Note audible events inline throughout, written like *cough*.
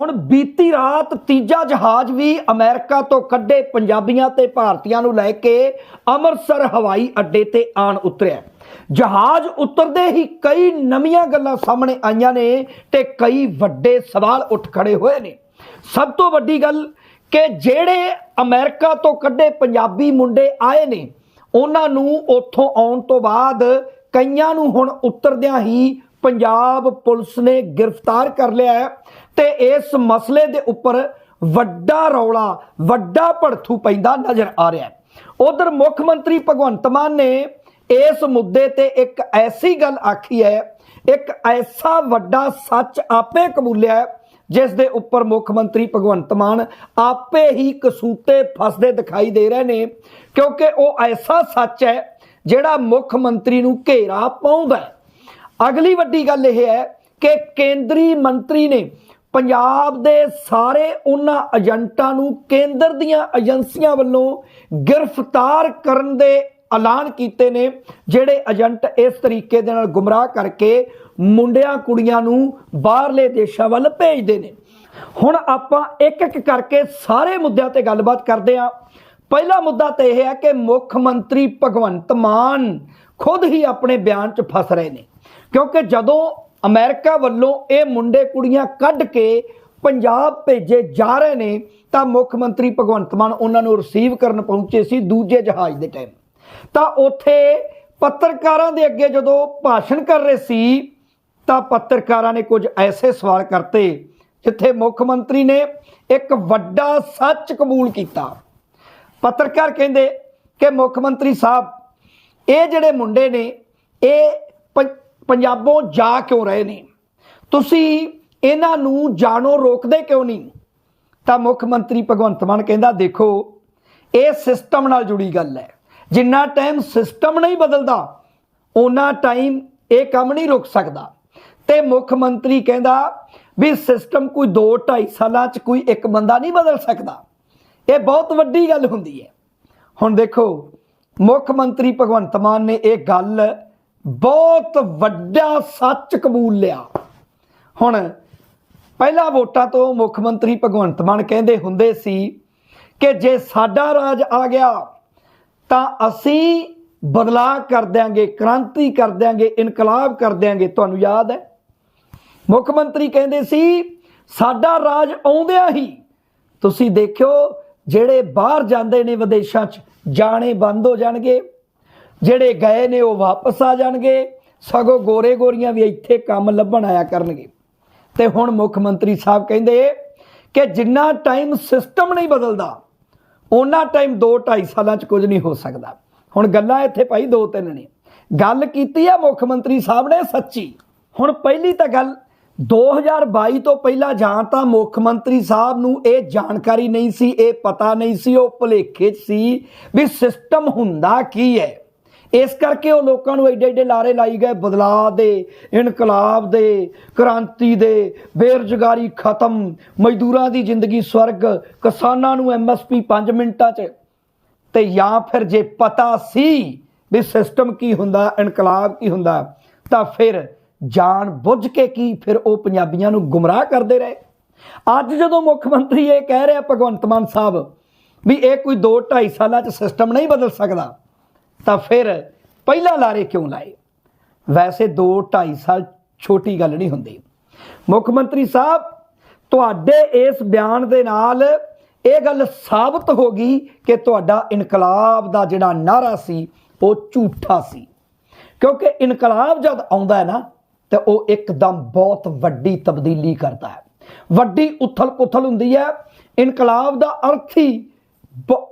ਹੁਣ ਬੀਤੀ ਰਾਤ ਤੀਜਾ ਜਹਾਜ਼ ਵੀ ਅਮਰੀਕਾ ਤੋਂ ਕੱਢੇ ਪੰਜਾਬੀਆਂ ਤੇ ਭਾਰਤੀਆਂ ਨੂੰ ਲੈ ਕੇ ਅੰਮ੍ਰਿਤਸਰ ਹਵਾਈ ਅੱਡੇ ਤੇ ਆਣ ਉਤਰਿਆ। ਜਹਾਜ਼ ਉਤਰਦੇ ਹੀ ਕਈ ਨਵੀਆਂ ਗੱਲਾਂ ਸਾਹਮਣੇ ਆਈਆਂ ਨੇ ਤੇ ਕਈ ਵੱਡੇ ਸਵਾਲ ਉੱਠ ਖੜੇ ਹੋਏ ਨੇ। ਸਭ ਤੋਂ ਵੱਡੀ ਗੱਲ ਕਿ ਜਿਹੜੇ ਅਮਰੀਕਾ ਤੋਂ ਕੱਢੇ ਪੰਜਾਬੀ ਮੁੰਡੇ ਆਏ ਨੇ, ਉਹਨਾਂ ਨੂੰ ਉੱਥੋਂ ਆਉਣ ਤੋਂ ਬਾਅਦ ਕਈਆਂ ਨੂੰ ਹੁਣ ਉਤਰਦਿਆਂ ਹੀ ਪੰਜਾਬ ਪੁਲਿਸ ਨੇ ਗ੍ਰਿਫਤਾਰ ਕਰ ਲਿਆ ਹੈ। ਤੇ ਇਸ ਮਸਲੇ ਦੇ ਉੱਪਰ ਵੱਡਾ ਰੌਲਾ, ਵੱਡਾ ਭੜਥੂ ਪੈਂਦਾ ਨਜ਼ਰ ਆ ਰਿਹਾ ਹੈ। ਉਧਰ ਮੁੱਖ ਮੰਤਰੀ ਭਗਵੰਤ ਮਾਨ ਨੇ ਇਸ ਮੁੱਦੇ ਤੇ ਇੱਕ ਐਸੀ ਗੱਲ ਆਖੀ ਹੈ, ਇੱਕ ਐਸਾ ਵੱਡਾ ਸੱਚ ਆਪੇ ਕਬੂਲਿਆ ਹੈ, ਜਿਸ ਦੇ ਉੱਪਰ ਮੁੱਖ ਮੰਤਰੀ ਭਗਵੰਤ ਮਾਨ ਆਪੇ ਹੀ ਕਸੂਤੇ ਫਸਦੇ ਦਿਖਾਈ ਦੇ ਰਹੇ ਨੇ, ਕਿਉਂਕਿ ਉਹ ਐਸਾ ਸੱਚ ਹੈ ਜਿਹੜਾ ਮੁੱਖ ਮੰਤਰੀ ਨੂੰ ਘੇਰਾ ਪਾਉਂਦਾ ਅਗਲੀ ਵੱਡੀ ਗੱਲ ਇਹ ਹੈ ਕਿ ਕੇਂਦਰੀ ਮੰਤਰੀ ਨੇ ਪੰਜਾਬ ਦੇ ਸਾਰੇ ਉਹਨਾਂ ਏਜੰਟਾਂ ਨੂੰ ਕੇਂਦਰ ਦੀਆਂ ਏਜੰਸੀਆਂ ਵੱਲੋਂ ਗ੍ਰਿਫਤਾਰ ਕਰਨ ਦੇ ਐਲਾਨ ਕੀਤੇ ਨੇ, ਜਿਹੜੇ ਏਜੰਟ ਇਸ ਤਰੀਕੇ ਦੇ ਨਾਲ ਗੁੰਮਰਾਹ ਕਰਕੇ ਮੁੰਡਿਆਂ ਕੁੜੀਆਂ ਨੂੰ ਬਾਹਰਲੇ ਦੇਸ਼ਾਂ ਵੱਲ ਭੇਜਦੇ ਨੇ। ਹੁਣ ਆਪਾਂ ਇੱਕ ਇੱਕ ਕਰਕੇ ਸਾਰੇ ਮੁੱਦਿਆਂ ਤੇ ਗੱਲਬਾਤ ਕਰਦੇ ਹਾਂ। ਪਹਿਲਾ ਮੁੱਦਾ ਤਾਂ ਇਹ ਹੈ ਕਿ ਮੁੱਖ ਮੰਤਰੀ ਭਗਵੰਤ ਮਾਨ ਖੁਦ ਹੀ ਆਪਣੇ ਬਿਆਨ 'ਚ ਫਸ ਰਹੇ ਨੇ। ਕਿਉਂਕਿ ਜਦੋਂ ਅਮਰੀਕਾ ਵੱਲੋਂ ਇਹ ਮੁੰਡੇ ਕੁੜੀਆਂ ਕੱਢ ਕੇ ਪੰਜਾਬ ਭੇਜੇ ਜਾ ਰਹੇ ਨੇ, ਤਾਂ ਮੁੱਖ ਮੰਤਰੀ ਭਗਵੰਤ ਮਾਨ ਉਹਨਾਂ ਨੂੰ ਰਿਸੀਵ ਕਰਨ ਪਹੁੰਚੇ ਸੀ ਦੂਜੇ ਜਹਾਜ਼ ਦੇ ਟਾਈਮ ਤਾਂ ਉੱਥੇ ਪੱਤਰਕਾਰਾਂ ਦੇ ਅੱਗੇ ਜਦੋਂ ਭਾਸ਼ਣ ਕਰ ਰਹੇ ਸੀ, ਤਾਂ ਪੱਤਰਕਾਰਾਂ ਨੇ ਕੁਝ ਐਸੇ ਸਵਾਲ ਕਰਤੇ, ਜਿੱਥੇ ਮੁੱਖ ਮੰਤਰੀ ਨੇ ਇੱਕ ਵੱਡਾ ਸੱਚ ਕਬੂਲ ਕੀਤਾ। ਪੱਤਰਕਾਰ ਕਹਿੰਦੇ ਕਿ ਮੁੱਖ ਮੰਤਰੀ ਸਾਹਿਬ, ਇਹ ਜਿਹੜੇ ਮੁੰਡੇ ਨੇ, ਇਹ ਪੰਜਾਬੋਂ ਜਾ ਕਿਉਂ ਰਹੇ ਨੇ? ਤੁਸੀਂ ਇਹਨਾਂ ਨੂੰ ਜਾਣੋ, ਰੋਕਦੇ ਕਿਉਂ ਨਹੀਂ? ਤਾਂ ਮੁੱਖ ਮੰਤਰੀ ਭਗਵੰਤ ਮਾਨ ਕਹਿੰਦਾ, ਦੇਖੋ, ਇਹ ਸਿਸਟਮ ਨਾਲ ਜੁੜੀ ਗੱਲ ਹੈ। ਜਿੰਨਾ ਟਾਈਮ ਸਿਸਟਮ ਨਹੀਂ ਬਦਲਦਾ ਉਹਨਾਂ ਟਾਈਮ ਇਹ ਕੰਮ ਨਹੀਂ ਰੁਕ ਸਕਦਾ। ਤੇ ਮੁੱਖ ਮੰਤਰੀ ਕਹਿੰਦਾ ਵੀ ਸਿਸਟਮ ਕੋਈ 2 2.5 ਸਾਲਾਂ 'ਚ ਕੋਈ ਇੱਕ ਬੰਦਾ ਨਹੀਂ ਬਦਲ ਸਕਦਾ। ਇਹ ਬਹੁਤ ਵੱਡੀ ਗੱਲ ਹੁੰਦੀ ਹੈ। ਹੁਣ ਦੇਖੋ, ਮੁੱਖ ਮੰਤਰੀ ਭਗਵੰਤ ਮਾਨ ਨੇ ਇਹ ਗੱਲ ਬਹੁਤ ਵੱਡਾ ਸੱਚ ਕਬੂਲ ਲਿਆ। ਹੁਣ ਪਹਿਲਾ ਵੋਟਾਂ ਤੋਂ ਮੁੱਖ ਮੰਤਰੀ ਭਗਵੰਤ ਮਾਨ ਕਹਿੰਦੇ ਹੁੰਦੇ ਸੀ ਕਿ ਜੇ ਸਾਡਾ ਰਾਜ ਆ ਗਿਆ, ਤਾਂ ਅਸੀਂ ਬਦਲਾਅ ਕਰ ਦਿਆਂਗੇ, ਕ੍ਰਾਂਤੀ ਕਰ ਦਿਆਂਗੇ, ਇਨਕਲਾਬ ਕਰ ਦਿਆਂਗੇ। ਤੁਹਾਨੂੰ ਯਾਦ ਹੈ? ਮੁੱਖ ਮੰਤਰੀ ਕਹਿੰਦੇ ਸੀ, ਸਾਡਾ ਰਾਜ ਆਉਂਦਿਆਂ ਹੀ ਤੁਸੀਂ ਦੇਖਿਓ, ਜਿਹੜੇ ਬਾਹਰ ਜਾਂਦੇ ਨੇ ਵਿਦੇਸ਼ਾਂ 'ਚ, ਜਾਣੇ ਬੰਦ ਹੋ ਜਾਣਗੇ। ਜਿਹੜੇ ਗਏ ਨੇ ਉਹ ਵਾਪਸ ਆ ਜਾਣਗੇ। ਸਗੋਂ ਗੋਰੇ ਗੋਰੀਆਂ ਵੀ ਇੱਥੇ ਕੰਮ ਲੱਭਣ ਆਇਆ ਕਰਨਗੇ। ਤੇ ਹੁਣ ਮੁੱਖ ਮੰਤਰੀ ਸਾਹਿਬ ਕਹਿੰਦੇ ਕਿ ਜਿੰਨਾ ਟਾਈਮ ਸਿਸਟਮ ਨਹੀਂ ਬਦਲਦਾ ਉਹਨਾਂ ਟਾਈਮ 2 2.5 ਸਾਲਾਂ 'ਚ ਕੁਝ ਨਹੀਂ ਹੋ ਸਕਦਾ। ਹੁਣ ਗੱਲਾਂ ਇੱਥੇ ਭਾਈ ਦੋ ਤਿੰਨ ਨੇ। ਗੱਲ ਕੀਤੀ ਆ ਮੁੱਖ ਮੰਤਰੀ ਸਾਹਿਬ ਨੇ ਸੱਚੀ। ਹੁਣ ਪਹਿਲੀ ਤਾਂ ਗੱਲ 2022 ਤੋਂ ਪਹਿਲਾਂ ਜਾਂ ਤਾਂ ਮੁੱਖ ਮੰਤਰੀ ਸਾਹਿਬ ਨੂੰ ਇਹ ਜਾਣਕਾਰੀ ਨਹੀਂ ਸੀ, ਇਹ ਪਤਾ ਨਹੀਂ ਸੀ, ਉਹ ਭੁਲੇਖੇ 'ਚ ਸੀ ਵੀ ਸਿਸਟਮ ਹੁੰਦਾ ਕੀ ਹੈ। ਇਸ ਕਰਕੇ ਉਹ ਲੋਕਾਂ ਨੂੰ ਐਡੇ ਐਡੇ ਲਾਰੇ ਲਾਈ ਗਏ, ਬਦਲਾਅ ਦੇ, ਇਨਕਲਾਬ ਦੇ, ਕ੍ਰਾਂਤੀ ਦੇ, ਬੇਰੁਜ਼ਗਾਰੀ ਖਤਮ, ਮਜ਼ਦੂਰਾਂ ਦੀ ਜ਼ਿੰਦਗੀ ਸਵਰਗ, ਕਿਸਾਨਾਂ ਨੂੰ ਐਮਐਸਪੀ 5 ਮਿੰਟਾਂ 'ਚ। ਤੇ ਜਾਂ ਫਿਰ ਜੇ ਪਤਾ ਸੀ ਵੀ ਸਿਸਟਮ ਕੀ ਹੁੰਦਾ, ਇਨਕਲਾਬ ਕੀ ਹੁੰਦਾ, ਤਾਂ ਫਿਰ ਜਾਣ ਬੁੱਝ ਕੇ ਕੀ, ਫਿਰ ਉਹ ਪੰਜਾਬੀਆਂ ਨੂੰ ਗੁੰਮਰਾਹ ਕਰਦੇ ਰਹੇ। ਅੱਜ ਜਦੋਂ ਮੁੱਖ ਮੰਤਰੀ ਇਹ ਕਹਿ ਰਿਹਾ, ਭਗਵੰਤ ਮਾਨ ਸਾਹਿਬ, ਵੀ ਇਹ ਕੋਈ 2 2.5 ਸਾਲਾਂ 'ਚ ਸਿਸਟਮ ਨਹੀਂ ਬਦਲ ਸਕਦਾ ਤਾਂ ਫਿਰ ਪਹਿਲਾਂ ਲਾਰੇ ਕਿਉਂ ਲਾਏ? ਵੈਸੇ 2 2.5 ਸਾਲ ਛੋਟੀ ਗੱਲ ਨਹੀਂ ਹੁੰਦੀ। ਮੁੱਖ ਮੰਤਰੀ ਸਾਹਿਬ, ਤੁਹਾਡੇ ਇਸ ਬਿਆਨ ਦੇ ਨਾਲ ਇਹ ਗੱਲ ਸਾਬਤ ਹੋ ਗਈ ਕਿ ਤੁਹਾਡਾ ਇਨਕਲਾਬ ਦਾ ਜਿਹੜਾ ਨਾਰਾ ਸੀ, ਉਹ ਝੂਠਾ ਸੀ। ਕਿਉਂਕਿ ਇਨਕਲਾਬ ਜਦ ਆਉਂਦਾ ਹੈ ਨਾ, ਤੇ ਉਹ ਇੱਕਦਮ ਬਹੁਤ ਵੱਡੀ ਤਬਦੀਲੀ ਕਰਦਾ ਹੈ। ਵੱਡੀ ਉਥਲ-ਪੁਥਲ ਹੁੰਦੀ ਹੈ। ਇਨਕਲਾਬ ਦਾ ਅਰਥ ਹੀ ਬ-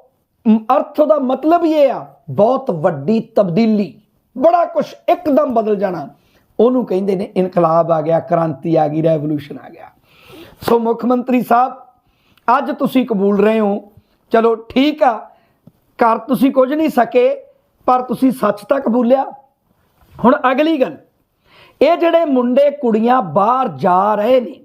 ਅਰਥ ਦਾ ਮਤਲਬ ਹੀ ਇਹ ਆ, ਬਹੁਤ ਵੱਡੀ ਤਬਦੀਲੀ। ਬੜਾ ਕੁਝ ਇੱਕਦਮ ਬਦਲ ਜਾਣਾ। ਉਹਨੂੰ ਕਹਿੰਦੇ ਨੇ ਇਨਕਲਾਬ ਆ ਗਿਆ, ਕ੍ਰਾਂਤੀ ਆ ਗਈ, ਰੈਵੋਲੂਸ਼ਨ ਆ ਗਿਆ। ਸੋ ਮੁੱਖ ਮੰਤਰੀ ਸਾਹਿਬ, ਅੱਜ ਤੁਸੀਂ ਕਬੂਲ ਰਹੇ ਹੋ। ਚਲੋ ਠੀਕ ਆ ਕਰ ਤੁਸੀਂ ਕੁਝ ਨਹੀਂ ਸਕੇ, ਪਰ ਤੁਸੀਂ ਸੱਚ ਤਾਂ ਕਬੂਲਿਆ। ਹੁਣ ਅਗਲੀ ਗੱਲ, ਇਹ ਜਿਹੜੇ ਮੁੰਡੇ ਕੁੜੀਆਂ ਬਾਹਰ ਜਾ ਰਹੇ ਨੇ,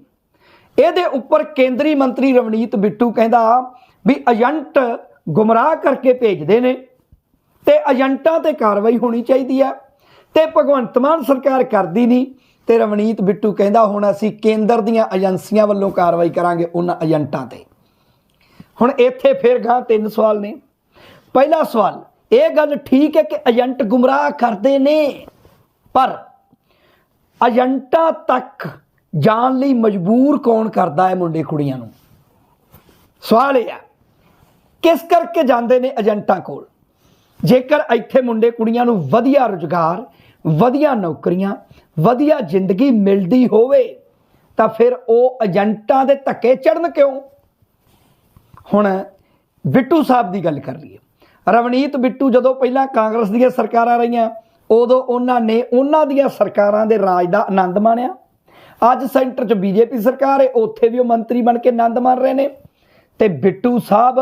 ਇਹਦੇ ਉੱਪਰ ਕੇਂਦਰੀ ਮੰਤਰੀ ਰਵਨੀਤ ਬਿੱਟੂ ਕਹਿੰਦਾ ਵੀ ਏਜੰਟ ਗੁੰਮਰਾਹ ਕਰਕੇ ਭੇਜਦੇ ਨੇ ਤੇ ਏਜੰਟਾਂ ਤੇ ਕਾਰਵਾਈ ਹੋਣੀ ਚਾਹੀਦੀ ਆ ਤੇ ਭਗਵੰਤ ਮਾਨ ਸਰਕਾਰ ਕਰਦੀ ਨਹੀਂ ਤੇ ਰਵਨੀਤ ਬਿੱਟੂ ਕਹਿੰਦਾ ਹੁਣ ਅਸੀਂ ਕੇਂਦਰ ਦੀਆਂ ਏਜੰਸੀਆਂ ਵੱਲੋਂ ਕਾਰਵਾਈ ਕਰਾਂਗੇ ਉਹਨਾਂ ਏਜੰਟਾਂ ਤੇ। ਹੁਣ ਇੱਥੇ ਫਿਰ ਗਾਂ ਤਿੰਨ ਸਵਾਲ ਨੇ। ਪਹਿਲਾ ਸਵਾਲ, ਇਹ ਗੱਲ ਠੀਕ ਹੈ ਕਿ ਏਜੰਟ ਗੁੰਮਰਾਹ ਕਰਦੇ ਨੇ, ਪਰ ਏਜੰਟਾਂ ਤੱਕ ਜਾਣ ਲਈ ਮਜਬੂਰ ਕੌਣ ਕਰਦਾ ਹੈ ਮੁੰਡੇ ਕੁੜੀਆਂ ਨੂੰ? ਸਵਾਲ ਇਹ ਹੈ ਕਿਸ ਕਰਕੇ ਜਾਂਦੇ ਨੇ ਏਜੰਟਾਂ ਕੋਲ? ਜੇਕਰ ਇੱਥੇ ਮੁੰਡੇ ਕੁੜੀਆਂ ਨੂੰ ਵਧੀਆ ਰੁਜ਼ਗਾਰ, ਵਧੀਆ ਨੌਕਰੀਆਂ, ਵਧੀਆ ਜ਼ਿੰਦਗੀ ਮਿਲਦੀ ਹੋਵੇ, ਤਾਂ ਫਿਰ ਉਹ ਏਜੰਟਾਂ ਦੇ ਧੱਕੇ ਚੜਨ ਕਿਉਂ? ਹੁਣ ਬਿੱਟੂ ਸਾਹਿਬ ਦੀ ਗੱਲ ਕਰ ਲਈਏ। ਰਵਨੀਤ ਬਿੱਟੂ ਜਦੋਂ ਪਹਿਲਾਂ ਕਾਂਗਰਸ ਦੀਆਂ ਸਰਕਾਰਾਂ ਰਹੀਆਂ, ਉਦੋਂ ਉਹਨਾਂ ਨੇ ਉਹਨਾਂ ਦੀਆਂ ਸਰਕਾਰਾਂ ਦੇ ਰਾਜ ਦਾ ਆਨੰਦ ਮਾਣਿਆ। ਅੱਜ ਸੈਂਟਰ 'ਚ ਬੀਜੇਪੀ ਸਰਕਾਰ ਹੈ, ਉੱਥੇ ਵੀ ਉਹ ਮੰਤਰੀ ਬਣ ਕੇ ਆਨੰਦ ਮਾਣ ਰਹੇ ਨੇ। ਤੇ ਬਿੱਟੂ ਸਾਹਿਬ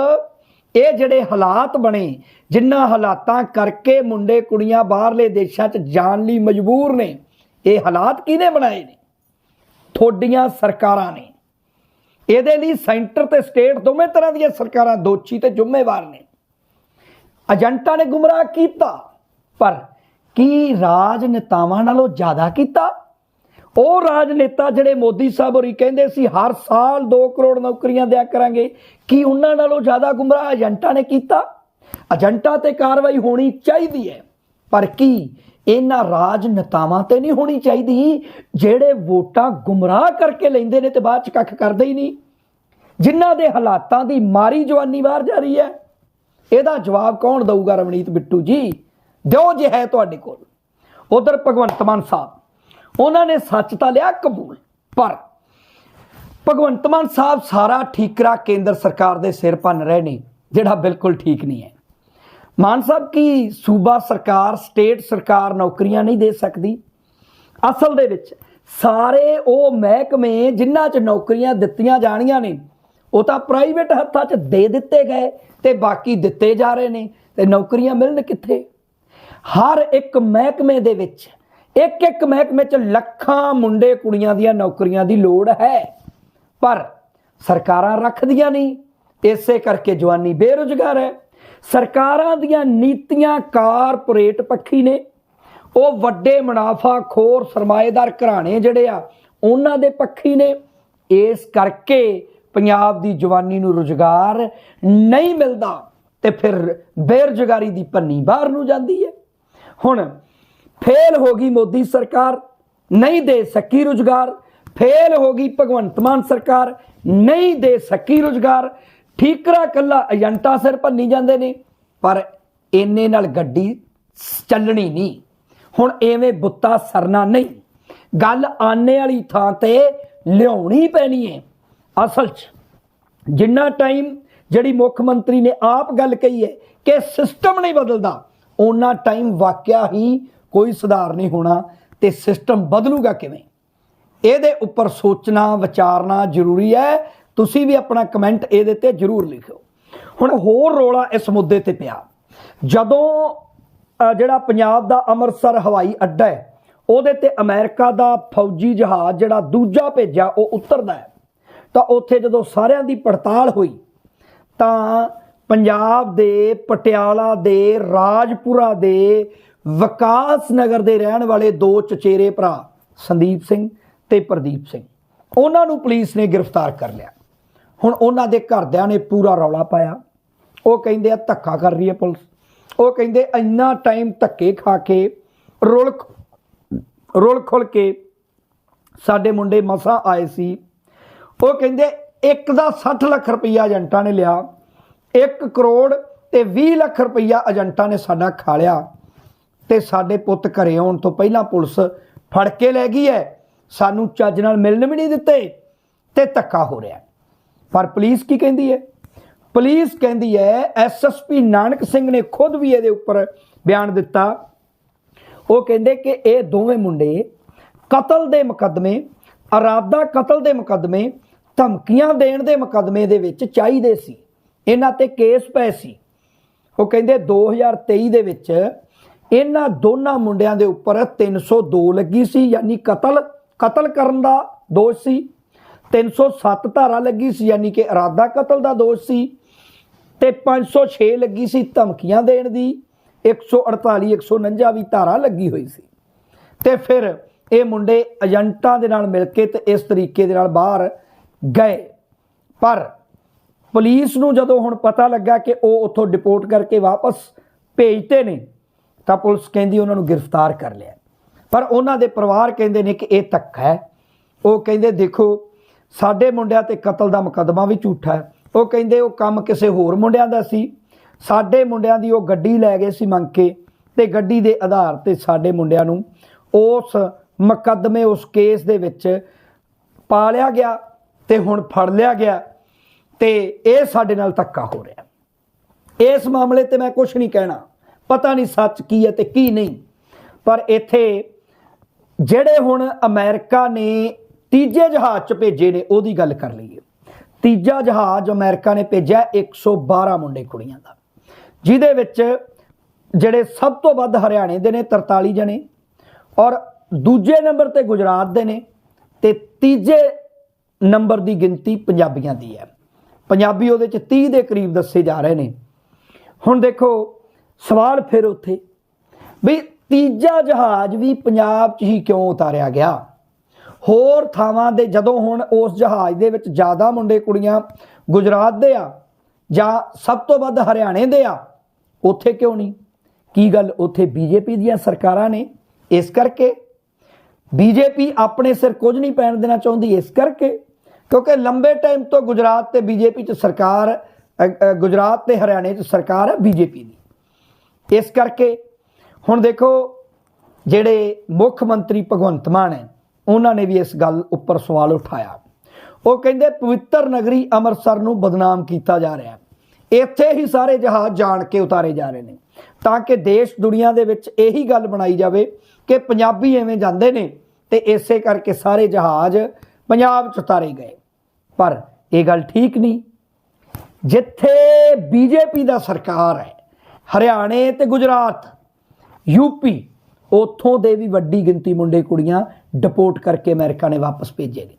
ਇਹ ਜਿਹੜੇ ਹਾਲਾਤ ਬਣੇ, ਜਿਨ੍ਹਾਂ ਹਾਲਾਤਾਂ ਕਰਕੇ ਮੁੰਡੇ ਕੁੜੀਆਂ ਬਾਹਰਲੇ ਦੇਸ਼ਾਂ 'ਚ ਜਾਣ ਲਈ ਮਜਬੂਰ ਨੇ, ਇਹ ਹਾਲਾਤ ਕਿਹਨੇ ਬਣਾਏ ਨੇ? ਥੋਡੀਆਂ ਸਰਕਾਰਾਂ ਨੇ। ਇਹਦੇ ਲਈ ਸੈਂਟਰ ਤੇ ਸਟੇਟ ਦੋਵੇਂ ਤਰ੍ਹਾਂ ਦੀਆਂ ਸਰਕਾਰਾਂ, ਦੋਸ਼ੀ ਤੇ ਜ਼ਿੰਮੇਵਾਰ ਨੇ। ਏਜੰਟਾਂ ਨੇ ਗੁੰਮਰਾਹ ਕੀਤਾ, ਪਰ ਕੀ ਰਾਜਨੇਤਾਵਾਂ ਨਾਲੋਂ ਜ਼ਿਆਦਾ ਕੀਤਾ? ਉਹ ਰਾਜਨੇਤਾ ਜਿਹੜੇ ਮੋਦੀ ਸਾਹਿਬ ਹੋਰੀ ਕਹਿੰਦੇ ਸੀ, ਹਰ ਸਾਲ 2 ਕਰੋੜ ਨੌਕਰੀਆਂ ਦਿਆ ਕਰਾਂਗੇ, ਕੀ ਉਹਨਾਂ ਨਾਲੋਂ ਜ਼ਿਆਦਾ ਗੁੰਮਰਾਹ ਏਜੰਟਾਂ ਨੇ ਕੀਤਾ? ਏਜੰਟਾਂ ਤੇ ਕਾਰਵਾਈ ਹੋਣੀ ਚਾਹੀਦੀ ਹੈ, ਪਰ ਕੀ ਇਹਨਾਂ ਰਾਜਨੇਤਾਵਾਂ ਤੇ ਨਹੀਂ ਹੋਣੀ ਚਾਹੀਦੀ, ਜਿਹੜੇ ਵੋਟਾਂ ਗੁੰਮਰਾਹ ਕਰਕੇ ਲੈਂਦੇ ਨੇ ਤੇ ਬਾਅਦ ਚ ਕੱਖ ਕਰਦੇ ਹੀ ਨਹੀਂ? ਜਿਨ੍ਹਾਂ ਦੇ ਹਾਲਾਤਾਂ ਦੀ ਮਾਰੀ ਜਵਾਨੀ ਬਾਹਰ ਜਾ ਰਹੀ ਹੈ, ਇਹਦਾ ਜਵਾਬ ਕੌਣ ਦਊਗਾ ਰਵਨੀਤ ਬਿੱਟੂ ਜੀ? ਦਿਓ ਜੇ ਹੈ ਤੁਹਾਡੇ ਕੋਲ। ਉਧਰ ਭਗਵੰਤ ਮਾਨ ਸਾਹਿਬ ਉਹਨਾਂ ਨੇ ਸੱਚ ਤਾਂ ਲਿਆ ਕਬੂਲ, ਪਰ ਭਗਵੰਤ ਮਾਨ ਸਾਹਿਬ ਸਾਰਾ ਠੀਕਰਾ ਕੇਂਦਰ ਸਰਕਾਰ ਦੇ ਸਿਰ ਭੰਨ ਰਹੇ ਨੇ, ਜਿਹੜਾ ਬਿਲਕੁਲ ਠੀਕ ਨਹੀਂ ਹੈ। ਮਾਨ ਸਾਹਿਬ ਕੀ ਸੂਬਾ ਸਰਕਾਰ, ਸਟੇਟ ਸਰਕਾਰ ਨੌਕਰੀਆਂ ਨਹੀਂ ਦੇ ਸਕਦੀ? ਅਸਲ ਦੇ ਵਿੱਚ ਸਾਰੇ ਉਹ ਮਹਿਕਮੇ ਜਿਨ੍ਹਾਂ 'ਚ ਨੌਕਰੀਆਂ ਦਿੱਤੀਆਂ ਜਾਣੀਆਂ ਨੇ, ਉਹ ਤਾਂ ਪ੍ਰਾਈਵੇਟ ਹੱਥਾਂ 'ਚ ਦੇ ਦਿੱਤੇ ਗਏ ਤੇ ਬਾਕੀ ਦਿੱਤੇ ਜਾ ਰਹੇ ਨੇ, ਤੇ ਨੌਕਰੀਆਂ ਮਿਲਣ ਕਿੱਥੇ? ਹਰ ਇੱਕ ਮਹਿਕਮੇ ਦੇ ਵਿੱਚ ਇੱਕ ਇੱਕ ਮਹਿਕਮੇ 'ਚ ਲੱਖਾਂ ਮੁੰਡੇ ਕੁੜੀਆਂ ਦੀਆਂ ਨੌਕਰੀਆਂ ਦੀ ਲੋੜ ਹੈ। ਪਰ ਸਰਕਾਰਾਂ ਰੱਖਦੀਆਂ ਨਹੀਂ। ਇਸੇ ਕਰਕੇ ਜਵਾਨੀ ਬੇਰੁਜ਼ਗਾਰ ਹੈ। ਸਰਕਾਰਾਂ ਦੀਆਂ ਨੀਤੀਆਂ ਕਾਰਪੋਰੇਟ ਪੱਖੀ ਨੇ। ਉਹ ਵੱਡੇ ਮੁਨਾਫਾ ਖੋਰ ਸਰਮਾਏਦਾਰ ਘਰਾਣੇ ਜਿਹੜੇ ਆ, ਉਹਨਾਂ ਦੇ ਪੱਖੀ ਨੇ। ਇਸ ਕਰਕੇ ਪੰਜਾਬ ਦੀ ਜਵਾਨੀ ਨੂੰ ਰੁਜ਼ਗਾਰ ਨਹੀਂ ਮਿਲਦਾ ਤੇ ਫਿਰ ਬੇਰੁਜ਼ਗਾਰੀ ਦੀ ਪੰਨੀ ਬਾਹਰ ਨੂੰ ਜਾਂਦੀ ਹੈ। ਹੁਣ ਫੇਲ ਹੋ ਗਈ ਮੋਦੀ ਸਰਕਾਰ, ਨਹੀਂ ਦੇ ਸਕੀ ਰੁਜ਼ਗਾਰ। ਫੇਲ ਹੋ ਗਈ ਭਗਵੰਤ ਮਾਨ ਸਰਕਾਰ, ਨਹੀਂ ਦੇ ਸਕੀ ਰੁਜ਼ਗਾਰ। ਠੀਕਰਾ ਕੱਲਾ ਏਜੰਟਾਂ ਸਿਰ ਭੰਨੀ ਜਾਂਦੇ ਨੇ, ਪਰ ਇੰਨੇ ਨਾਲ ਗੱਡੀ ਚੱਲਣੀ ਨਹੀਂ। ਹੁਣ ਐਵੇਂ ਬੁੱਤਾ ਸਰਨਾ ਨਹੀਂ। ਗੱਲ ਆਨੇ ਵਾਲੀ ਥਾਂ ਤੇ ਲਿਆਉਣੀ ਪੈਣੀ ਹੈ ਅਸਲ 'ਚ ਜਿੰਨਾ ਟਾਈਮ ਜਿਹੜੀ ਮੁੱਖ ਮੰਤਰੀ ਨੇ ਆਪ ਗੱਲ ਕਹੀ ਹੈ ਕਿ ਸਿਸਟਮ ਨਹੀਂ ਬਦਲਦਾ ਉਹਨਾਂ ਟਾਈਮ ਵਾਕਿਆ ਹੀ ਕੋਈ ਸੁਧਾਰ ਨਹੀਂ ਹੋਣਾ ਤੇ ਸਿਸਟਮ ਬਦਲੂਗਾ ਕਿਵੇਂ? ਇਹਦੇ ਉੱਪਰ ਸੋਚਣਾ, ਵਿਚਾਰਨਾ ਜ਼ਰੂਰੀ ਹੈ। ਤੁਸੀਂ ਵੀ ਆਪਣਾ ਕਮੈਂਟ ਇਹਦੇ ਤੇ ਜ਼ਰੂਰ ਲਿਖਿਓ। ਹੁਣ ਹੋਰ ਰੋਲਾ ਇਸ ਮੁੱਦੇ ਤੇ ਪਿਆ। ਜਦੋਂ ਜਿਹੜਾ ਪੰਜਾਬ ਦਾ ਅੰਮ੍ਰਿਤਸਰ ਹਵਾਈ ਅੱਡਾ ਹੈ, ਉਹਦੇ ਤੇ ਅਮਰੀਕਾ ਦਾ ਫੌਜੀ ਜਹਾਜ਼ ਜਿਹੜਾ ਦੂਜਾ ਭੇਜਿਆ, ਉਹ ਉਤਰਦਾ ਹੈ। ਤਾਂ ਉੱਥੇ ਜਦੋਂ ਸਾਰਿਆਂ ਦੀ ਪੜਤਾਲ ਹੋਈ, ਤਾਂ ਪੰਜਾਬ ਦੇ ਪਟਿਆਲਾ ਦੇ, ਰਾਜਪੁਰਾ ਦੇ ਵਿਕਾਸ ਨਗਰ ਦੇ ਰਹਿਣ ਵਾਲੇ ਦੋ ਚਚੇਰੇ ਭਰਾ, ਸੰਦੀਪ ਸਿੰਘ ਤੇ ਪ੍ਰਦੀਪ ਸਿੰਘ। ਉਹਨਾਂ ਨੂੰ ਪੁਲਿਸ ਨੇ ਗ੍ਰਿਫਤਾਰ ਕਰ ਲਿਆ। ਹੁਣ ਉਹਨਾਂ ਦੇ ਘਰਦਿਆਂ ਨੇ ਪੂਰਾ ਰੌਲਾ ਪਾਇਆ। ਉਹ ਕਹਿੰਦੇ ਆ, ਧੱਕਾ ਕਰ ਰਹੀ ਹੈ ਪੁਲਿਸ। ਉਹ ਕਹਿੰਦੇ, ਇੰਨਾ ਟਾਈਮ ਧੱਕੇ ਖਾ ਕੇ ਰੁਲ ਰੁਲ ਖੁਲ ਕੇ ਸਾਡੇ ਮੁੰਡੇ ਮਸਾਂ ਆਏ ਸੀ। ਉਹ ਕਹਿੰਦੇ, ਇੱਕ ਦਾ 60 ਲੱਖ ਰੁਪਈਆ ਏਜੰਟਾਂ ਨੇ ਲਿਆ 1 ਕਰੋੜ ਤੇ 20 ਲੱਖ ਰੁਪਈਆ ਏਜੰਟਾਂ ਨੇ ਸਾਡਾ ਖਾ ਲਿਆ। ਤੇ ਸਾਡੇ ਪੁੱਤ ਘਰੇ ਆਉਣ ਤੋਂ ਪਹਿਲਾਂ ਪੁਲਿਸ ਫੜ ਕੇ ਲੈ ਗਈ ਹੈ। ਸਾਨੂੰ ਚੱਜ ਨਾਲ ਮਿਲਣ ਵੀ ਨਹੀਂ ਦਿੱਤੇ ਤੇ ਧੱਕਾ ਹੋ ਰਿਹਾ ਪਰ ਪੁਲਿਸ ਕੀ ਕਹਿੰਦੀ ਹੈ? ਪੁਲਿਸ ਕਹਿੰਦੀ ਹੈ ਐਸਐਸਪੀ ਨਾਨਕ ਸਿੰਘ ਨੇ ਖੁਦ ਵੀ ਇਹਦੇ ਉੱਪਰ ਬਿਆਨ ਦਿੱਤਾ। ਉਹ ਕਹਿੰਦੇ ਕਿ ਇਹ ਦੋਵੇਂ ਮੁੰਡੇ ਕਤਲ ਦੇ ਮੁਕੱਦਮੇ ਅਰਾਦਾ ਕਤਲ ਦੇ ਮੁਕੱਦਮੇ, ਧਮਕੀਆਂ ਦੇਣ ਦੇ ਮੁਕੱਦਮੇ ਦੇ ਵਿੱਚ ਚਾਹੀਦੇ ਸੀ। ਇਹਨਾਂ ਤੇ ਕੇਸ ਪਏ ਸੀ। ਉਹ ਕਹਿੰਦੇ 2023 ਦੇ ਵਿੱਚ ਇਹਨਾਂ ਦੋਨਾਂ ਮੁੰਡਿਆਂ ਦੇ ਉੱਪਰ 302 ਲੱਗੀ ਸੀ, ਯਾਨੀ ਕਤਲ ਕਤਲ ਕਰਨ ਦਾ ਦੋਸ਼ ਸੀ। 307 ਧਾਰਾ ਲੱਗੀ ਸੀ, ਯਾਨੀ ਕਿ ਇਰਾਦਾ ਕਤਲ ਦਾ ਦੋਸ਼ ਸੀ। ਤੇ 506 ਲੱਗੀ ਸੀ ਧਮਕੀਆਂ ਦੇਣ ਦੀ। 148 149 ਵੀ ਧਾਰਾ ਲੱਗੀ ਹੋਈ ਸੀ। ਤੇ ਫਿਰ ਇਹ ਮੁੰਡੇ ਏਜੰਟਾਂ ਦੇ ਨਾਲ ਮਿਲ ਕੇ ਤੇ ਇਸ ਤਰੀਕੇ ਦੇ ਨਾਲ ਬਾਹਰ ਗਏ। ਪਰ ਪੁਲਿਸ ਨੂੰ ਜਦੋਂ ਹੁਣ ਪਤਾ ਲੱਗਾ ਕਿ ਉਹ ਉੱਥੋਂ ਡਿਪੋਰਟ ਕਰਕੇ ਵਾਪਸ ਭੇਜਤੇ ਨੇ ਤਾਂ ਪੁਲਿਸ ਕਹਿੰਦੀ ਉਹਨਾਂ ਨੂੰ ਗ੍ਰਿਫਤਾਰ ਕਰ ਲਿਆ। ਪਰ ਉਹਨਾਂ ਦੇ ਪਰਿਵਾਰ ਕਹਿੰਦੇ ਨੇ ਕਿ ਇਹ ਧੱਕਾ ਹੈ। ਉਹ ਕਹਿੰਦੇ, ਦੇਖੋ, ਸਾਡੇ ਮੁੰਡਿਆਂ ਤੇ ਕਤਲ ਦਾ ਮੁਕੱਦਮਾ ਵੀ ਝੂਠਾ ਹੈ। ਉਹ ਕਹਿੰਦੇ, ਉਹ ਕੰਮ ਕਿਸੇ ਹੋਰ ਮੁੰਡਿਆਂ ਦਾ ਸੀ। ਸਾਡੇ ਮੁੰਡਿਆਂ ਦੀ ਉਹ ਗੱਡੀ ਲੈ ਗਏ ਸੀ ਮੰਗ ਕੇ ਤੇ ਗੱਡੀ ਦੇ ਆਧਾਰ ਤੇ ਸਾਡੇ ਮੁੰਡਿਆਂ ਨੂੰ ਉਸ ਮੁਕੱਦਮੇ, ਉਸ ਕੇਸ ਦੇ ਵਿੱਚ ਪਾ ਲਿਆ ਗਿਆ ਤੇ ਹੁਣ ਫੜ ਲਿਆ ਗਿਆ ਤੇ ਇਹ ਸਾਡੇ ਨਾਲ ਧੱਕਾ ਹੋ ਰਿਹਾ ਇਸ ਮਾਮਲੇ ਤੇ ਮੈਂ ਕੁਝ ਨਹੀਂ ਕਹਿਣਾ। ਪਤਾ ਨਹੀਂ ਸੱਚ ਕੀ ਹੈ ਤੇ ਕੀ ਨਹੀਂ। ਪਰ ਇੱਥੇ ਜਿਹੜੇ ਹੁਣ ਅਮਰੀਕਾ ਨੇ ਤੀਜੇ ਜਹਾਜ਼ 'ਚ ਭੇਜੇ ਨੇ, ਉਹਦੀ ਗੱਲ ਕਰ ਲਈਏ। ਤੀਜਾ ਜਹਾਜ਼ ਅਮਰੀਕਾ ਨੇ ਭੇਜਿਆ 112 ਮੁੰਡੇ ਕੁੜੀਆਂ ਦਾ, ਜਿਹਦੇ ਵਿੱਚ ਜਿਹੜੇ ਸਭ ਤੋਂ ਵੱਧ ਹਰਿਆਣੇ ਦੇ ਨੇ 43 ਜਣੇ, ਔਰ ਦੂਜੇ ਨੰਬਰ ਤੇ ਗੁਜਰਾਤ ਦੇ ਨੇ, ਤੇ ਤੀਜੇ ਨੰਬਰ ਦੀ ਗਿਣਤੀ ਪੰਜਾਬੀਆਂ ਦੀ ਹੈ। ਪੰਜਾਬੀ ਉਹਦੇ ਚ 30 ਦੇ ਕਰੀਬ ਦੱਸੇ ਜਾ ਰਹੇ ਨੇ। ਹੁਣ ਦੇਖੋ ਸਵਾਲ ਫਿਰ ਉੱਥੇ, ਵੀ ਤੀਜਾ ਜਹਾਜ਼ ਵੀ ਪੰਜਾਬ 'ਚ ਹੀ ਕਿਉਂ ਉਤਾਰਿਆ ਗਿਆ? ਹੋਰ ਥਾਵਾਂ ਦੇ ਜਦੋਂ ਹੁਣ ਉਸ ਜਹਾਜ਼ ਦੇ ਵਿੱਚ ਜ਼ਿਆਦਾ ਮੁੰਡੇ ਕੁੜੀਆਂ ਗੁਜਰਾਤ ਦੇ ਆ ਜਾਂ ਸਭ ਤੋਂ ਵੱਧ ਹਰਿਆਣੇ ਦੇ ਆ, ਉੱਥੇ ਕਿਉਂ ਨਹੀਂ? ਕੀ ਗੱਲ ਉੱਥੇ ਬੀਜੇਪੀ ਦੀਆਂ ਸਰਕਾਰਾਂ ਨੇ? ਇਸ ਕਰਕੇ? ਬੀਜੇਪੀ ਆਪਣੇ ਸਿਰ ਕੁਝ ਨਹੀਂ ਪੈਣ ਦੇਣਾ ਚਾਹੁੰਦੀ ਇਸ ਕਰਕੇ? ਕਿਉਂਕਿ ਲੰਬੇ ਟਾਈਮ ਤੋਂ ਗੁਜਰਾਤ ਤੇ ਬੀਜੇਪੀ ਚ ਸਰਕਾਰ ਗੁਜਰਾਤ ਤੇ ਹਰਿਆਣੇ ਚ ਸਰਕਾਰ ਹੈ ਬੀਜੇਪੀ ਦੀ। ਇਸ ਕਰਕੇ ਹੁਣ ਦੇਖੋ ਜਿਹੜੇ ਮੁੱਖ ਮੰਤਰੀ ਭਗਵੰਤ ਮਾਨ ਹੈ, ਉਹਨਾਂ ਨੇ ਵੀ ਇਸ ਗੱਲ ਉੱਪਰ ਸਵਾਲ ਉਠਾਇਆ। ਉਹ ਕਹਿੰਦੇ ਪਵਿੱਤਰ ਨਗਰੀ ਅੰਮ੍ਰਿਤਸਰ ਨੂੰ ਬਦਨਾਮ ਕੀਤਾ ਜਾ ਰਿਹਾ ਹੈ। ਇੱਥੇ ਹੀ ਸਾਰੇ ਜਹਾਜ਼ ਜਾਣ ਕੇ ਉਤਾਰੇ ਜਾ ਰਹੇ ਨੇ। ਤਾਂ ਕਿ ਦੇਸ਼ ਦੁਨੀਆ ਦੇ ਵਿੱਚ ਇਹੀ ਗੱਲ ਬਣਾਈ ਜਾਵੇ ਕਿ ਪੰਜਾਬੀ ਐਵੇਂ ਜਾਂਦੇ ਨੇ ਤੇ ਇਸੇ ਕਰਕੇ ਸਾਰੇ ਜਹਾਜ਼ ਪੰਜਾਬ ਚ ਉਤਾਰੇ ਗਏ। ਪਰ ਇਹ ਗੱਲ ਠੀਕ ਨਹੀਂ। ਜਿੱਥੇ ਬੀਜੇਪੀ ਦਾ ਸਰਕਾਰ ਹੈ ਹਰਿਆਣੇ ਤੇ ਗੁਜਰਾਤ ਯੂਪੀ ਉਥੋਂ ਦੇ ਵੀ ਵੱਡੀ ਗਿਣਤੀ ਮੁੰਡੇ ਕੁੜੀਆਂ ਡਿਪੋਰਟ ਕਰਕੇ ਅਮਰੀਕਾ ਨੇ ਵਾਪਸ ਭੇਜੇ ਨੇ।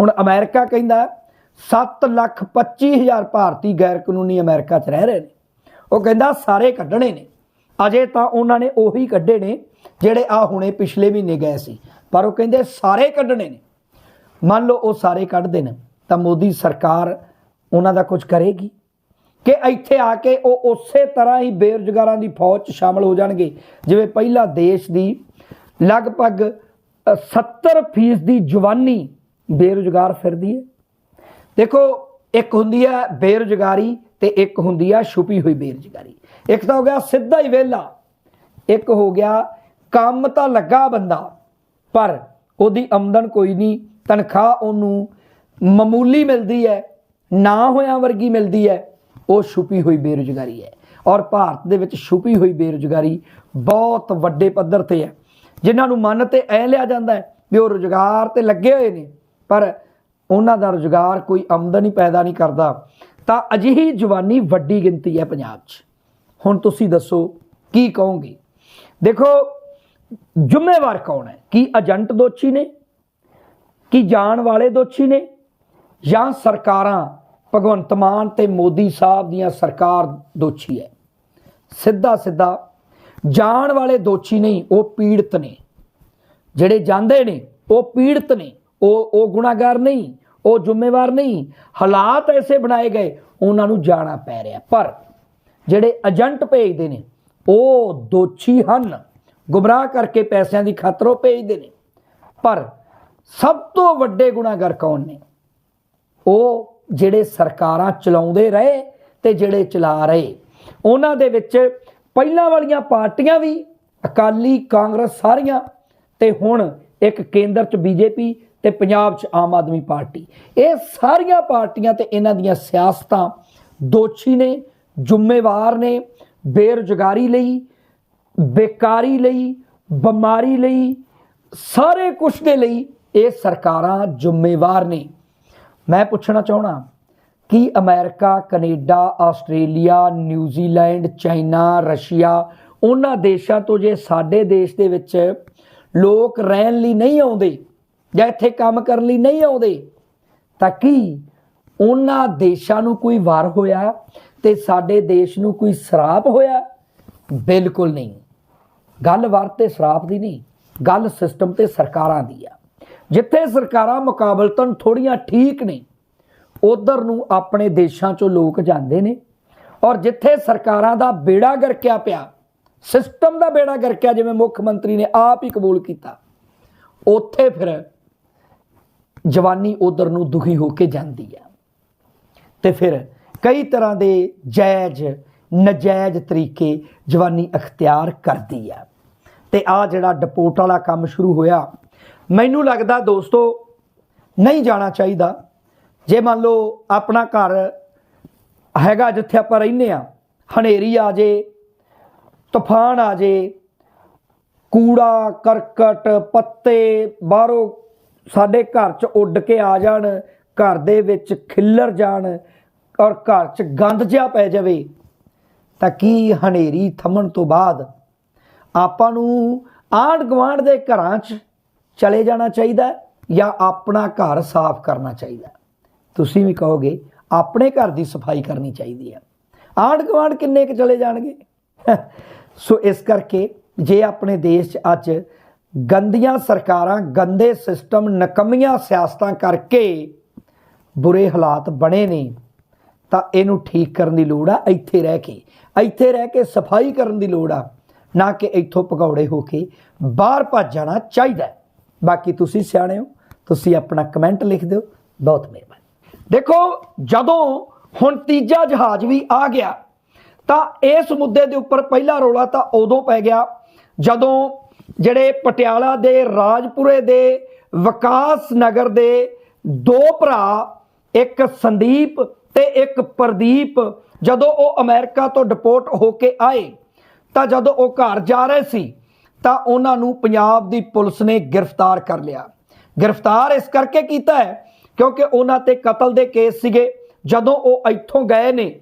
ਹੁਣ ਅਮਰੀਕਾ ਕਹਿੰਦਾ 7 ਲੱਖ 25 ਹਜ਼ਾਰ ਭਾਰਤੀ ਗੈਰ ਕਾਨੂੰਨੀ ਅਮਰੀਕਾ 'ਚ ਰਹਿ ਰਹੇ ਨੇ। ਉਹ ਕਹਿੰਦਾ ਸਾਰੇ ਕੱਢਣੇ ਨੇ। ਅਜੇ ਤਾਂ ਉਹਨਾਂ ਨੇ ਉਹੀ ਕੱਢੇ ਨੇ ਜਿਹੜੇ ਆ ਹੁਣੇ ਪਿਛਲੇ ਮਹੀਨੇ ਗਏ ਸੀ। ਪਰ ਉਹ ਕਹਿੰਦੇ ਸਾਰੇ ਕੱਢਣੇ ਨੇ। ਮੰਨ ਲਓ ਉਹ ਸਾਰੇ ਕੱਢਦੇ ਨੇ, ਤਾਂ ਮੋਦੀ ਸਰਕਾਰ ਉਹਨਾਂ ਦਾ ਕੁਝ ਕਰੇਗੀ? ਕਿ ਇੱਥੇ ਆ ਕੇ ਉਹ ਉਸੇ ਤਰ੍ਹਾਂ ਹੀ ਬੇਰੁਜ਼ਗਾਰਾਂ ਦੀ ਫੌਜ 'ਚ ਸ਼ਾਮਲ ਹੋ ਜਾਣਗੇ। ਜਿਵੇਂ ਪਹਿਲਾਂ ਦੇਸ਼ ਦੀ ਲਗਭਗ ਅ, 70% ਦੀ ਜਵਾਨੀ ਬੇਰੁਜ਼ਗਾਰ ਫਿਰਦੀ ਹੈ। ਦੇਖੋ ਇੱਕ ਹੁੰਦੀ ਹੈ ਬੇਰੁਜ਼ਗਾਰੀ ਤੇ ਇੱਕ ਹੁੰਦੀ ਹੈ ਛੁਪੀ ਹੋਈ ਬੇਰੁਜ਼ਗਾਰੀ। ਇੱਕ ਤਾਂ ਹੋ ਗਿਆ ਸਿੱਧਾ ਹੀ ਵਿਹਲਾ ਇੱਕ ਹੋ ਗਿਆ ਕੰਮ ਤਾਂ ਲੱਗਾ ਬੰਦਾ ਪਰ ਉਹਦੀ ਆਮਦਨ ਕੋਈ ਨਹੀਂ ਤਨਖਾਹ ਉਹਨੂੰ ਮਾਮੂਲੀ ਮਿਲਦੀ ਹੈ ਨਾ ਹੋਇਆ ਵਰਗੀ ਮਿਲਦੀ ਹੈ। ਉਹ ਛੁਪੀ ਹੋਈ ਬੇਰੁਜ਼ਗਾਰੀ ਹੈ। ਔਰ ਭਾਰਤ ਦੇ ਵਿੱਚ ਛੁਪੀ ਹੋਈ ਬੇਰੁਜ਼ਗਾਰੀ ਬਹੁਤ ਵੱਡੇ ਪੱਧਰ ਤੇ ਹੈ। ਜਿਨ੍ਹਾਂ ਨੂੰ ਮੰਨ ਤੇ ਐ ਲਿਆ ਜਾਂਦਾ ਹੈ ਵੀ ਉਹ ਰੁਜ਼ਗਾਰ ਤੇ ਲੱਗੇ ਹੋਏ ਨੇ, ਪਰ ਉਹਨਾਂ ਦਾ ਰੁਜ਼ਗਾਰ ਕੋਈ ਆਮਦਨ ਹੀ ਪੈਦਾ ਨਹੀਂ ਕਰਦਾ। ਤਾਂ ਅਜਿਹੀ ਜਵਾਨੀ ਵੱਡੀ ਗਿਣਤੀ ਹੈ ਪੰਜਾਬ 'ਚ। ਹੁਣ ਤੁਸੀਂ ਦੱਸੋ, ਕੀ ਕਹੋਗੇ? ਦੇਖੋ, ਜ਼ਿੰਮੇਵਾਰ ਕੌਣ ਹੈ? ਕੀ ਏਜੰਟ ਦੋਸ਼ੀ ਨੇ? ਕੀ ਜਾਣ ਵਾਲੇ ਦੋਸ਼ੀ ਨੇ? ਜਾਂ ਸਰਕਾਰਾਂ ਭਗਵੰਤ ਮਾਨ ਤੇ ਮੋਦੀ ਸਾਹਿਬ ਦੀਆਂ ਸਰਕਾਰ ਦੋਸ਼ੀ ਹੈ। ਸਿੱਧਾ ਸਿੱਧਾ ਜਾਣ ਵਾਲੇ ਦੋਸ਼ੀ ਨਹੀਂ, ਉਹ ਪੀੜਤ ਨੇ। ਜਿਹੜੇ ਜਾਂਦੇ ਨੇ, ਉਹ ਪੀੜਤ ਨੇ। ਉਹ ਉਹ ਗੁਨਾਹਗਾਰ ਨਹੀਂ, ਉਹ ਜ਼ਿੰਮੇਵਾਰ ਨਹੀਂ। ਹਾਲਾਤ ਐਸੇ ਬਣਾਏ ਗਏ, ਉਹਨਾਂ ਨੂੰ ਜਾਣਾ ਪੈ ਰਿਹਾ। ਪਰ ਜਿਹੜੇ ਏਜੰਟ ਭੇਜਦੇ ਨੇ, ਉਹ ਦੋਸ਼ੀ ਹਨ। ਗੁੰਮਰਾਹ ਕਰਕੇ ਪੈਸਿਆਂ ਦੀ ਖਾਤਰ ਉਹ ਭੇਜਦੇ ਨੇ। ਪਰ ਸਭ ਤੋਂ ਵੱਡੇ ਗੁਨਾਹਗਰ ਕੌਣ ਨੇ? ਉਹ ਜਿਹੜੇ ਸਰਕਾਰਾਂ ਚਲਾਉਂਦੇ ਰਹੇ ਤੇ ਜਿਹੜੇ ਚਲਾ ਰਹੇ। ਉਹਨਾਂ ਦੇ ਵਿੱਚ ਪਹਿਲਾਂ ਵਾਲੀਆਂ ਪਾਰਟੀਆਂ ਵੀ ਅਕਾਲੀ ਕਾਂਗਰਸ ਸਾਰੀਆਂ ਤੇ ਹੁਣ ਇੱਕ ਕੇਂਦਰ 'ਚ ਬੀਜੇਪੀ ਤੇ ਪੰਜਾਬ 'ਚ ਆਮ ਆਦਮੀ ਪਾਰਟੀ। ਇਹ ਸਾਰੀਆਂ ਪਾਰਟੀਆਂ ਤੇ ਇਹਨਾਂ ਦੀਆਂ ਸਿਆਸਤਾਂ ਦੋਸ਼ੀ ਨੇ, ਜ਼ਿੰਮੇਵਾਰ ਨੇ, ਬੇਰੁਜ਼ਗਾਰੀ ਲਈ, ਬੇਕਾਰੀ ਲਈ, ਬਿਮਾਰੀ ਲਈ, ਸਾਰੇ ਕੁਝ ਦੇ ਲਈ ਇਹ ਸਰਕਾਰਾਂ ਜ਼ਿੰਮੇਵਾਰ ਨੇ। ਮੈਂ ਪੁੱਛਣਾ ਚਾਹਣਾ ਕਿ America, Canada, Australia New Zealand China, Russia, ਉਹਨਾਂ ਦੇਸ਼ਾਂ ਤੋਂ ਜੇ ਸਾਡੇ ਦੇਸ਼ ਦੇ ਵਿੱਚ ਲੋਕ ਰਹਿਣ ਲਈ ਨਹੀਂ ਆਉਂਦੇ ਜਾਂ ਇੱਥੇ ਕੰਮ ਕਰਨ ਲਈ ਨਹੀਂ ਆਉਂਦੇ, ਤਾਂ ਕੀ ਉਹਨਾਂ ਦੇਸ਼ਾਂ ਨੂੰ ਕੋਈ ਵਾਰ ਹੋਇਆ ਤੇ ਸਾਡੇ ਦੇਸ਼ ਨੂੰ ਕੋਈ ਸਰਾਪ ਹੋਇਆ? ਬਿਲਕੁਲ ਨਹੀਂ। ਗੱਲ ਵਾਰ ਤੇ ਸਰਾਪ ਦੀ ਨਹੀਂ, ਗੱਲ ਸਿਸਟਮ ਤੇ ਸਰਕਾਰਾਂ ਦੀ ਆ। ਜਿੱਥੇ ਸਰਕਾਰਾਂ ਮੁਕਾਬਲਤਨ ਥੋੜੀਆਂ ਠੀਕ ਨੇ, ਉਧਰ ਨੂੰ ਆਪਣੇ ਦੇਸ਼ਾਂ ਚੋਂ ਲੋਕ ਜਾਂਦੇ ਨੇ ਔਰ ਜਿੱਥੇ ਸਰਕਾਰਾਂ ਦਾ ਬੇੜਾ ਗਰਕਿਆ ਪਿਆ, ਸਿਸਟਮ ਦਾ ਬੇੜਾ ਗਰਕਿਆ, ਜਿਵੇਂ ਮੁੱਖ ਮੰਤਰੀ ਨੇ ਆਪ ਹੀ ਕਬੂਲ ਕੀਤਾ, ਉੱਥੇ ਫਿਰ ਜਵਾਨੀ ਉਧਰ ਨੂੰ ਦੁਖੀ ਹੋ ਕੇ ਜਾਂਦੀ ਆ ਤੇ ਫਿਰ ਕਈ ਤਰ੍ਹਾਂ ਦੇ ਜਾਇਜ਼, ਨਜਾਇਜ਼ ਤਰੀਕੇ ਜਵਾਨੀ ਅਖਤਿਆਰ ਕਰਦੀ ਆ ਤੇ ਆ ਜਿਹੜਾ ਡਿਪੋਰਟ ਵਾਲਾ ਕੰਮ ਸ਼ੁਰੂ ਹੋਇਆ ਮੈਨੂੰ ਲੱਗਦਾ ਦੋਸਤੋ, ਨਹੀਂ ਜਾਣਾ ਚਾਹੀਦਾ। ਜੇ ਮੰਨ ਲਓ ਆਪਣਾ ਘਰ ਹੈਗਾ ਜਿੱਥੇ ਆਪਾਂ ਰਹਿੰਦੇ ਆ ਹਨੇਰੀ ਆ ਜੇ, ਤੂਫਾਨ ਆ ਜੇ, ਕੂੜਾ, ਕਰਕਟ, ਪੱਤੇ ਬਾਹਰੋਂ ਸਾਡੇ ਘਰ 'ਚ ਉੱਡ ਕੇ ਆ ਜਾਣ, ਘਰ ਦੇ ਵਿੱਚ ਖਿੱਲਰ ਜਾਣ ਔਰ ਘਰ 'ਚ ਗੰਦ ਜਿਹਾ ਪੈ ਜਾਵੇ, ਤਾਂ ਕੀ ਹਨੇਰੀ ਥੰਮਣ ਤੋਂ ਬਾਅਦ ਆਪਾਂ ਨੂੰ ਆਂਢ ਗੁਆਂਢ ਦੇ ਘਰਾਂ 'ਚ ਚਲੇ ਜਾਣਾ ਚਾਹੀਦਾ ਜਾਂ ਆਪਣਾ ਘਰ ਸਾਫ਼ ਕਰਨਾ ਚਾਹੀਦਾ ਤੁਸੀਂ ਵੀ ਕਹੋਗੇ, ਆਪਣੇ ਘਰ ਦੀ ਸਫ਼ਾਈ ਕਰਨੀ ਚਾਹੀਦੀ ਹੈ। ਆਂਢ ਗੁਆਂਢ ਕਿੰਨੇ ਕੁ ਚਲੇ ਜਾਣਗੇ? *laughs* ਸੋ ਇਸ ਕਰਕੇ ਜੇ ਆਪਣੇ ਦੇਸ਼ 'ਚ ਅੱਜ ਗੰਦੀਆਂ ਸਰਕਾਰਾਂ, ਗੰਦੇ ਸਿਸਟਮ, ਨਕਮੀਆਂ ਸਿਆਸਤਾਂ ਕਰਕੇ ਬੁਰੇ ਹਾਲਾਤ ਬਣੇ ਨੇ, ਤਾਂ ਇਹਨੂੰ ਠੀਕ ਕਰਨ ਦੀ ਲੋੜ ਆ, ਇੱਥੇ ਰਹਿ ਕੇ। ਇੱਥੇ ਰਹਿ ਕੇ ਸਫ਼ਾਈ ਕਰਨ ਦੀ ਲੋੜ ਆ, ਨਾ ਕਿ ਇੱਥੋਂ ਭਗੌੜੇ ਹੋ ਕੇ ਬਾਹਰ ਭੱਜ ਜਾਣਾ ਚਾਹੀਦਾ ਬਾਕੀ ਤੁਸੀਂ ਸਿਆਣੇ ਹੋ, ਤੁਸੀਂ ਆਪਣਾ ਕਮੈਂਟ ਲਿਖ ਦਿਓ, ਬਹੁਤ ਮਿਹਰਬਾਨੀ। ਦੇਖੋ, ਜਦੋਂ ਹੁਣ ਤੀਜਾ ਜਹਾਜ਼ ਵੀ ਆ ਗਿਆ, ਤਾਂ ਇਸ ਮੁੱਦੇ ਦੇ ਉੱਪਰ ਪਹਿਲਾ ਰੋਲਾ ਤਾਂ ਉਦੋਂ ਪੈ ਗਿਆ ਜਦੋਂ ਜਿਹੜੇ ਪਟਿਆਲਾ ਦੇ, ਰਾਜਪੁਰੇ ਦੇ, ਵਿਕਾਸ ਨਗਰ ਦੇ ਦੋ ਭਰਾ, ਇੱਕ ਸੰਦੀਪ ਤੇ ਇੱਕ ਪ੍ਰਦੀਪ, ਜਦੋਂ ਉਹ ਅਮਰੀਕਾ ਤੋਂ ਡਿਪੋਰਟ ਹੋ ਕੇ ਆਏ, ਤਾਂ ਜਦੋਂ ਉਹ ਘਰ ਜਾ ਰਹੇ ਸੀ ਤਾਂ ਉਹਨਾਂ ਨੂੰ ਪੰਜਾਬ ਦੀ ਪੁਲਿਸ ਨੇ ਗ੍ਰਿਫਤਾਰ ਕਰ ਲਿਆ। ਗ੍ਰਿਫਤਾਰ ਇਸ ਕਰਕੇ ਕੀਤਾ ਹੈ ਕਿਉਂਕਿ ਉਹਨਾਂ ਤੇ ਕਤਲ ਦੇ ਕੇਸ ਸੀਗੇ। ਜਦੋਂ ਉਹ ਇੱਥੋਂ ਗਏ ਨੇ